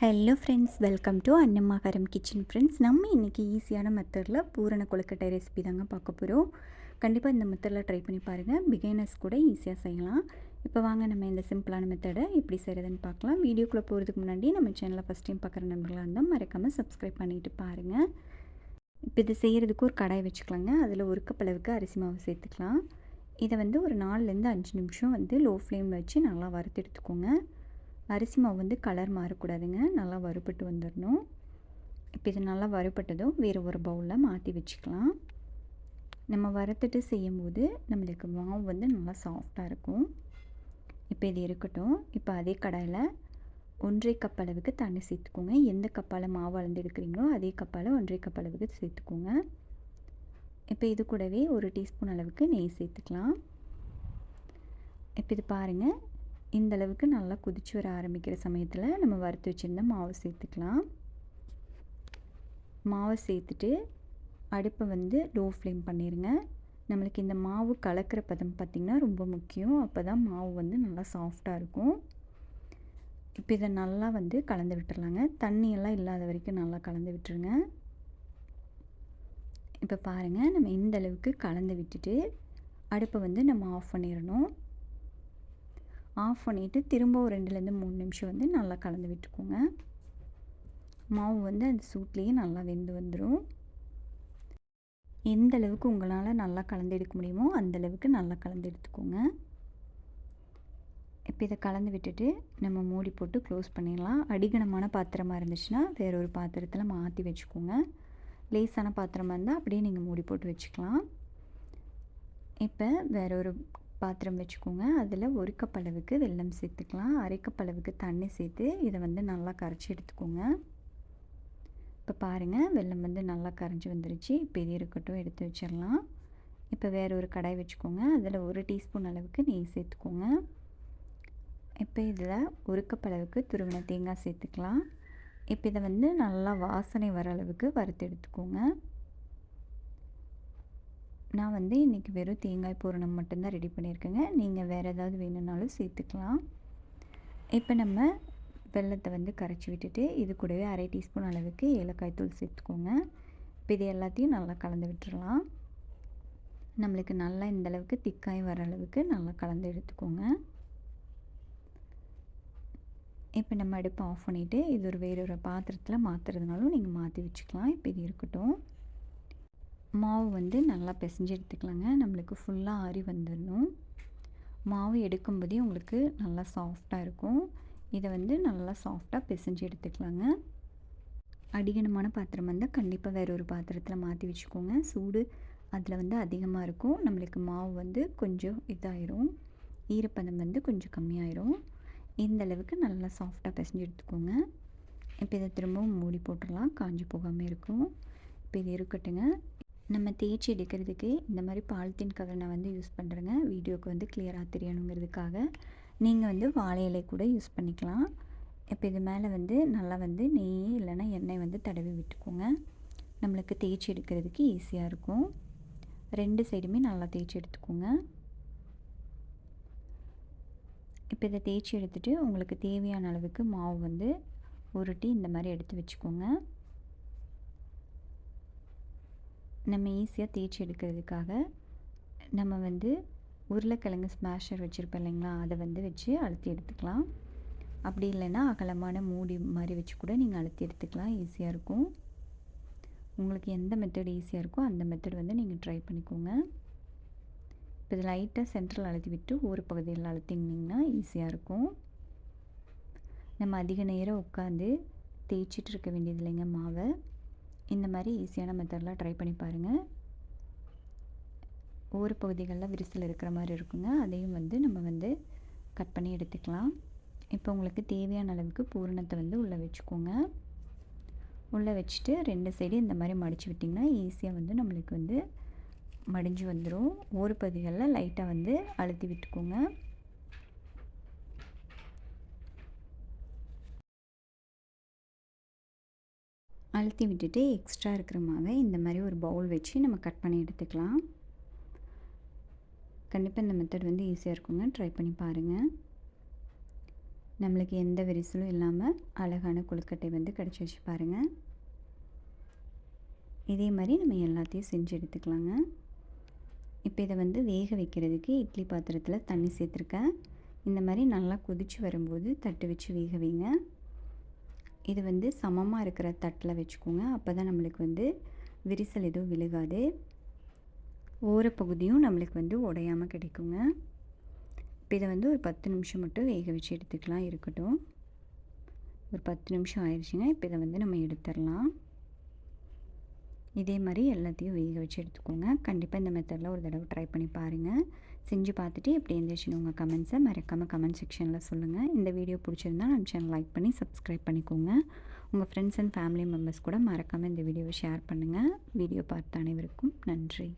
Hello friends welcome to Annammakaram kitchen friends நம்ம இன்றைக்கி ஈஸியான மெத்தடில் பூரண கொழுக்கட்டை ரெசிபி தாங்க பார்க்க போகிறோம் கண்டிப்பாக இந்த மெத்தடில் ட்ரை பண்ணி பாருங்கள் பிகைனர்ஸ் கூட ஈஸியாக செய்யலாம். இப்போ வாங்க நம்ம இந்த சிம்பிளான மெத்தடை எப்படி செய்கிறதுன்னு பார்க்கலாம். வீடியோக்குள்ளே போகிறதுக்கு முன்னாடி நம்ம சேனலை ஃபஸ்ட் டைம் பார்க்குற நண்பர்களாக இருந்தால் மறக்காமல் சப்ஸ்கிரைப் பண்ணிவிட்டு பாருங்கள் இப்போ இது செய்கிறதுக்கு ஒரு கடாய் வச்சுக்கலாங்க. அதில் ஒரு கப் அளவுக்கு அரிசி மாவு சேர்த்துக்கலாம். இதை வந்து ஒரு நாலுலேருந்து அஞ்சு நிமிஷம் வந்து லோ ஃப்ளேமில் வச்சு நல்லா வறுத்து எடுத்துக்கோங்க. அரிசி மாவு வந்து கலர் மாறக்கூடாதுங்க. நல்லா வறுபட்டு வந்துடணும் இப்போ இது நல்லா வறுபட்டதும் வேறு ஒரு பவுலில் மாற்றி வச்சுக்கலாம். நம்ம வறுத்துட்டு செய்யும்போது நம்மளுக்கு மாவு வந்து நல்லா சாஃப்டாக இருக்கும். இப்போ இது இருக்கட்டும். இப்போ அதே கடாயில் ஒன்றரை கப் அளவுக்கு தண்ணி சேர்த்துக்கோங்க. எந்த கப்பால் மாவு அளந்து எடுக்கிறீங்களோ அதே கப்பால் ஒன்றரை கப் அளவுக்கு சேர்த்துக்கோங்க. இப்போ இது கூடவே ஒரு டீஸ்பூன் அளவுக்கு நெய் சேர்த்துக்கலாம். இப்போ இது பாருங்கள் இந்த அளவுக்கு நல்லா கொதிச்சு வர ஆரம்பிக்கிற சமயத்தில் நம்ம வறுத்து வச்சுருந்த மாவு சேர்த்துக்கலாம். மாவை சேர்த்துட்டு அடுப்பை வந்து லோ ஃப்ளேம் பண்ணிடுங்க நம்மளுக்கு இந்த மாவு கலக்கிற பதம் பார்த்திங்கன்னா ரொம்ப முக்கியம். அப்போ தான் மாவு வந்து நல்லா சாஃப்டாக இருக்கும். இப்போ இதை நல்லா வந்து கலந்து விட்டுறலாங்க. தண்ணியெல்லாம் இல்லாத வரைக்கும் நல்லா கலந்து விட்டுருங்க. இப்போ பாருங்கள் நம்ம இந்த அளவுக்கு கலந்து விட்டுட்டு அடுப்பை வந்து நம்ம ஆஃப் பண்ணிடணும். ஆஃப் பண்ணிவிட்டு திரும்ப ஒரு ரெண்டுலேருந்து மூணு நிமிஷம் வந்து நல்லா கலந்து விட்டுக்கோங்க. மாவு வந்து அந்த சூட்லேயே நல்லா வெந்து வந்துடும் எந்த அளவுக்கு உங்களால் நல்லா கலந்து எடுக்க முடியுமோ அந்தளவுக்கு நல்லா கலந்து எடுத்துக்கோங்க. இப்போ இதை கலந்து விட்டுட்டு நம்ம மூடி போட்டு க்ளோஸ் பண்ணிடலாம். அடிகனமான பாத்திரமாக இருந்துச்சுன்னா வேற ஒரு பாத்திரத்தில் மாற்றி வச்சுக்கோங்க. லேஸான பாத்திரமாக இருந்தால் அப்படியே நீங்கள் மூடி போட்டு வச்சுக்கலாம். இப்போ வேற ஒரு பாத்திரம் வச்சுக்கோங்க. அதில் ஒரு கப் அளவுக்கு வெல்லம் சேர்த்துக்கலாம். அரை கப் அளவுக்கு தண்ணி சேர்த்து இதை வந்து நல்லா கரைச்சி எடுத்துக்கோங்க. இப்போ பாருங்கள் வெல்லம் வந்து நல்லா கரைஞ்சி வந்துருச்சு. இப்போ இது இருக்கட்டும் எடுத்து வச்சிடலாம் இப்போ வேறு ஒரு கடாய் வச்சுக்கோங்க. அதில் ஒரு டீஸ்பூன் அளவுக்கு நெய் சேர்த்துக்கோங்க. இப்போ இதில் ஒரு கப் அளவுக்கு துருவின தேங்காய் சேர்த்துக்கலாம். இப்போ இதை வந்து நல்லா வாசனை வர அளவுக்கு வறுத்து எடுத்துக்கோங்க. நான் வந்து இன்றைக்கி வெறும் தேங்காய் பூரணம் மட்டும்தான் ரெடி பண்ணியிருக்கேங்க. நீங்கள் வேறு ஏதாவது வேணும்னாலும் சேர்த்துக்கலாம். இப்போ நம்ம வெள்ளத்தை வந்து கரைச்சி விட்டுட்டு இது கூடவே அரை டீஸ்பூன் அளவுக்கு ஏலக்காய் தூள் சேர்த்துக்கோங்க. இப்போ இது எல்லாத்தையும் நல்லா கலந்து விட்டுடலாம் நம்மளுக்கு நல்லா இந்தளவுக்கு திக்காய் வர அளவுக்கு நல்லா கலந்து எடுத்துக்கோங்க. இப்போ நம்ம அடுப்பை ஆஃப் பண்ணிவிட்டு இது ஒரு வேறு ஒரு பாத்திரத்தில் மாற்றுறதுனாலும் நீங்கள் மாற்றி வச்சுக்கலாம். இப்போ இது இருக்கட்டும். மாவு வந்து நல்லா பிசைஞ்சு எடுத்துக்கலாங்க. நம்மளுக்கு ஃபுல்லாக ஆறி வந்துடணும் மாவு எடுக்கும்போதே உங்களுக்கு நல்லா சாஃப்டாக இருக்கும். இதை வந்து நல்லா சாஃப்டாக பிசைஞ்சு எடுத்துக்கலாங்க. அடிகனமான பாத்திரம் வந்து கண்டிப்பாக வேறு ஒரு பாத்திரத்தில் மாற்றி வச்சுக்கோங்க. சூடு அதில் வந்து அதிகமாக இருக்கும். நம்மளுக்கு மாவு வந்து கொஞ்சம் இதாயிரும். ஈரப்பதம் வந்து கொஞ்சம் கம்மியாயிரும். இந்த அளவுக்கு நல்லா சாஃப்டாக பிசைஞ்சு எடுத்துக்கோங்க. இப்போ இதை திரும்பவும் மூடி போட்டுடலாம். காஞ்சி போகாமல் இருக்கும். இப்போ இது இருக்கட்டுங்க. நம்ம தேய்ச்சி எடுக்கிறதுக்கு இந்த மாதிரி பாலித்தீன் கவர் நான் வந்து யூஸ் பண்ணுறேங்க வீடியோவுக்கு வந்து கிளியராக தெரியணுங்கிறதுக்காக. நீங்கள் வந்து வாழை இலை கூட யூஸ் பண்ணிக்கலாம். இப்போ இது மேலே வந்து நல்லா வந்து நெய் இல்லைன்னா எண்ணெய் வந்து தடவி விட்டுக்கோங்க. நம்மளுக்கு தேய்ச்சி எடுக்கிறதுக்கு ஈஸியாக இருக்கும். ரெண்டு சைடுமே நல்லா தேய்ச்சி எடுத்துக்கோங்க. இப்போ இதை தேய்ச்சி எடுத்துகிட்டு உங்களுக்கு தேவையான அளவுக்கு மாவு வந்து உருட்டி இந்த மாதிரி எடுத்து வச்சுக்கோங்க. நம்ம ஈஸியாக தேய்ச்சி எடுக்கிறதுக்காக நம்ம வந்து உருளைக்கிழங்கு ஸ்மாஷர் வச்சுருப்போம் இல்லைங்களா? அதை வந்து வச்சு அழுத்தி எடுத்துக்கலாம். அப்படி இல்லைன்னா அகலமான மூடி மாதிரி வச்சு கூட நீங்கள் அழுத்தி எடுத்துக்கலாம். ஈஸியாக இருக்கும். உங்களுக்கு எந்த மெத்தட் ஈஸியாக இருக்கோ அந்த மெத்தட் வந்து நீங்கள் ட்ரை பண்ணிக்கோங்க. இப்போ இது லைட்டாக சென்ட்ரல் அழுத்தி விட்டு ஒரு பகுதியில் அழுத்திங்கன்னா ஈஸியாக இருக்கும். நம்ம அதிக நேரம் உட்காந்து தேய்ச்சிட்டு இருக்க வேண்டியது இல்லைங்க மாவை. இந்த மாதிரி ஈஸியான மெத்தடெலாம் ட்ரை பண்ணி பாருங்கள் ஒவ்வொரு பகுதிகளில் விரிசல் இருக்கிற மாதிரி இருக்குங்க. அதையும் வந்து நம்ம வந்து கட் பண்ணி எடுத்துக்கலாம். இப்போ உங்களுக்கு தேவையான அளவுக்கு பூரணத்தை வந்து உள்ளே வச்சுக்கோங்க. உள்ளே வச்சுட்டு ரெண்டு சைடு இந்த மாதிரி மடித்து விட்டிங்கன்னா ஈஸியாக வந்து நம்மளுக்கு வந்து மடிஞ்சு வந்துடும் ஒரு பகுதிகளில் லைட்டாக வந்து அழுத்தி விட்டுக்கோங்க. அழுத்தி விட்டுட்டு எக்ஸ்ட்ரா இருக்கிற மாவை இந்த மாதிரி ஒரு பவுல் வச்சு நம்ம கட் பண்ணி எடுத்துக்கலாம். கண்டிப்பாக இந்த மெத்தட் வந்து ஈஸியாக இருக்குங்க. ட்ரை பண்ணி பாருங்கள் நம்மளுக்கு எந்த விரிசலும் இல்லாமல் அழகான கொழுக்கட்டை வந்து கிடச்சி வச்சு பாருங்கள் இதே மாதிரி நம்ம எல்லாத்தையும் செஞ்சு எடுத்துக்கலாங்க. இப்போ இதை வந்து வேக வைக்கிறதுக்கு இட்லி பாத்திரத்தில் தண்ணி சேர்த்துருக்கேன். இந்த மாதிரி நல்லா கொதித்து வரும்போது தட்டு வச்சு வேக வைங்க. இது வந்து சமமாக இருக்கிற தட்டில் வச்சுக்கோங்க. அப்போ தான் நம்மளுக்கு வந்து விரிசல் எதுவும் விழுகாது. ஓரப்பகுதியும் நம்மளுக்கு வந்து உடையாமல் கிடைக்குங்க. இப்போ இதை வந்து ஒரு பத்து நிமிஷம் மட்டும் வேக வச்சு எடுத்துக்கலாம். இருக்கட்டும். ஒரு பத்து நிமிஷம் ஆயிடுச்சுங்க இப்போ இதை வந்து நம்ம எடுத்துடலாம். இதே மாதிரி எல்லாத்தையும் வேக வச்சு எடுத்துக்கோங்க. கண்டிப்பாக இந்த மெத்தடில் ஒரு தடவை ட்ரை பண்ணி பாருங்கள் செஞ்சு பார்த்துட்டு எப்படி இருந்துச்சுன்னு உங்கள் கமெண்ட்ஸை மறக்காமல் கமெண்ட் செக்ஷனில் சொல்லுங்கள் இந்த வீடியோ பிடிச்சிருந்தா நம்ம சேனல் லைக் பண்ணி சப்ஸ்கிரைப் பண்ணிக்கோங்க. உங்கள் ஃப்ரெண்ட்ஸ் அண்ட் ஃபேமிலி மெம்பர்ஸ் கூட மறக்காமல் இந்த வீடியோவை ஷேர் பண்ணுங்கள் வீடியோ பார்த்த அனைவருக்கும் நன்றி.